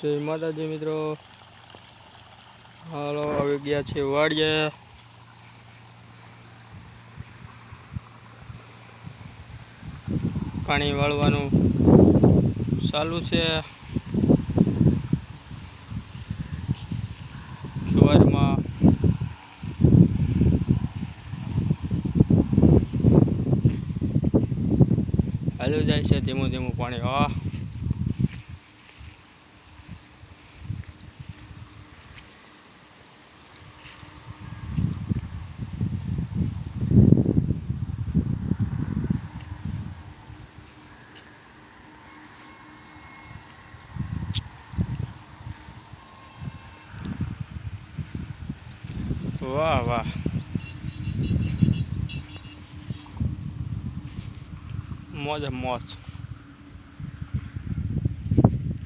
જય માતાજી મિત્રો. હાલો આવી ગયા છે વાડીએ. પાણી વાળવાનું ચાલુ છે. સવારમાં હાલ્યું જાય છે ધીમું ધીમું પાણી. હા વાહ વાહ મોજ મોજ